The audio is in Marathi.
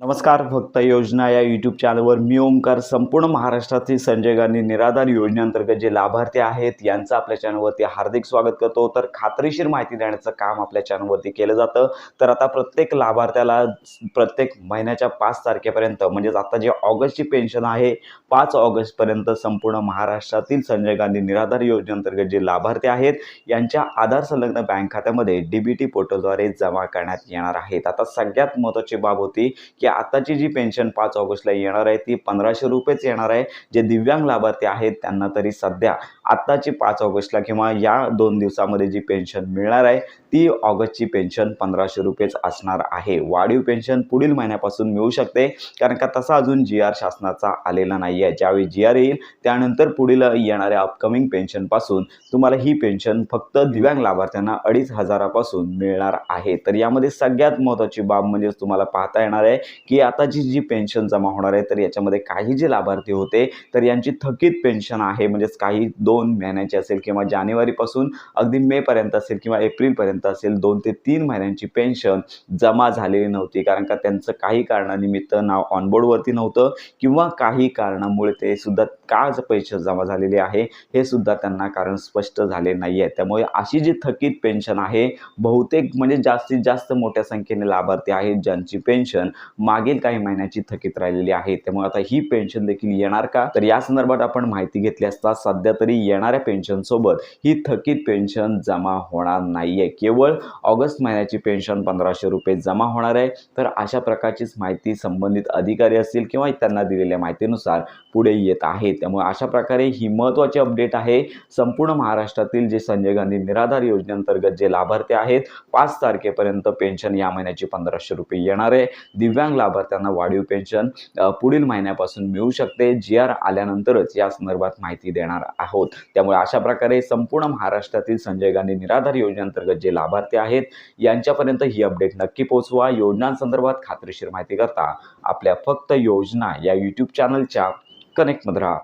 नमस्कार फक्त योजना या यूट्यूब चॅनलवर मी ओमकार संपूर्ण महाराष्ट्रातील संजय गांधी निराधार योजनेअंतर्गत जे लाभार्थी आहेत यांचं आपल्या चॅनलवरती हार्दिक स्वागत करतो. तर खात्रीशीर माहिती देण्याचं काम आपल्या चॅनलवरती केलं जातं. तर आता प्रत्येक लाभार्थ्याला प्रत्येक महिन्याच्या पाच तारखेपर्यंत म्हणजेच आता जे ऑगस्टची पेन्शन आहे पाच ऑगस्टपर्यंत संपूर्ण महाराष्ट्रातील संजय गांधी निराधार योजनेअंतर्गत जे लाभार्थी आहेत यांच्या आधार संलग्न बँक खात्यामध्ये डी बी टी पोर्टलद्वारे जमा करण्यात येणार आहेत. आता सगळ्यात महत्त्वाची बाब होती की की आताची जी पेन्शन पाच ऑगस्टला येणार आहे ती पंधराशे रुपयेच येणार आहे. जे दिव्यांग लाभार्थी आहेत त्यांना तरी सध्या आत्ताची पाच ऑगस्टला किंवा या दोन दिवसामध्ये जी पेन्शन मिळणार आहे ती ऑगस्टची पेन्शन पंधराशे रुपयेच असणार आहे. वाढीव पेन्शन पुढील महिन्यापासून मिळू शकते कारण का तसा अजून जी आर शासनाचा आलेला नाही आहे. ज्यावेळी जी आर येईल त्यानंतर पुढील येणाऱ्या अपकमिंग पेन्शनपासून तुम्हाला ही पेन्शन फक्त दिव्यांग लाभार्थ्यांना अडीच हजारापासून मिळणार आहे. तर यामध्ये सगळ्यात महत्त्वाची बाब म्हणजे तुम्हाला पाहता येणार आहे की आता जी जी पेन्शन जमा होणार आहे तर याच्यामध्ये काही जे लाभार्थी होते तर यांची थकीत पेन्शन आहे म्हणजेच काही दोन महिन्याची असेल किंवा जानेवारीपासून अगदी मेपर्यंत असेल किंवा एप्रिलपर्यंत असेल दोन ते तीन महिन्यांची पेन्शन जमा झालेली नव्हती. कारण का त्यांचं काही कारणानिमित्त नाव ऑनबोर्डवरती नव्हतं किंवा काही कारणामुळे ते सुद्धा का पैसे जमा झालेले आहे हे सुद्धा त्यांना कारण स्पष्ट झाले नाही आहे त्यामुळे अशी जी थकीत पेन्शन आहे बहुतेक म्हणजे जास्तीत जास्त मोठ्या संख्येने लाभार्थी आहेत ज्यांची पेन्शन मागील काही महिन्याची थकीत राहिलेली आहे. त्यामुळे आता ही पेन्शन देखील येणार का? तर या संदर्भात आपण माहिती घेतली असता सध्या तरी येणाऱ्या पेन्शन सोबत ही थकीत पेन्शन जमा होणार नाहीये. केवळ ऑगस्ट महिन्याची पेन्शन पंधराशे रुपये जमा होणार आहे. तर अशा प्रकारचीच माहिती संबंधित अधिकारी असतील किंवा त्यांना दिलेल्या माहितीनुसार पुढे येत आहे. त्यामुळे अशा प्रकारे ही महत्त्वाची अपडेट आहे. संपूर्ण महाराष्ट्रातील जे संजय गांधी निराधार योजनेअंतर्गत जे लाभार्थी आहेत पाच तारखेपर्यंत पेन्शन या महिन्याची पंधराशे रुपये येणार आहे. दिव्यांग लाभार्थ्यांना वाढीव पेन्शन पुढील महिन्यापासून मिळू शकते. जी आर आल्यानंतरच या संदर्भात माहिती देणार आहोत. त्यामुळे अशा प्रकारे संपूर्ण महाराष्ट्रातील संजय गांधी निराधार योजनेअंतर्गत जे लाभार्थी आहेत यांच्यापर्यंत ही अपडेट नक्की पोहोचवा. योजनांसंदर्भात खात्रीशीर माहिती करता आपल्या फक्त योजना या यूट्यूब चॅनलच्या कनेक्टमध्ये राहा.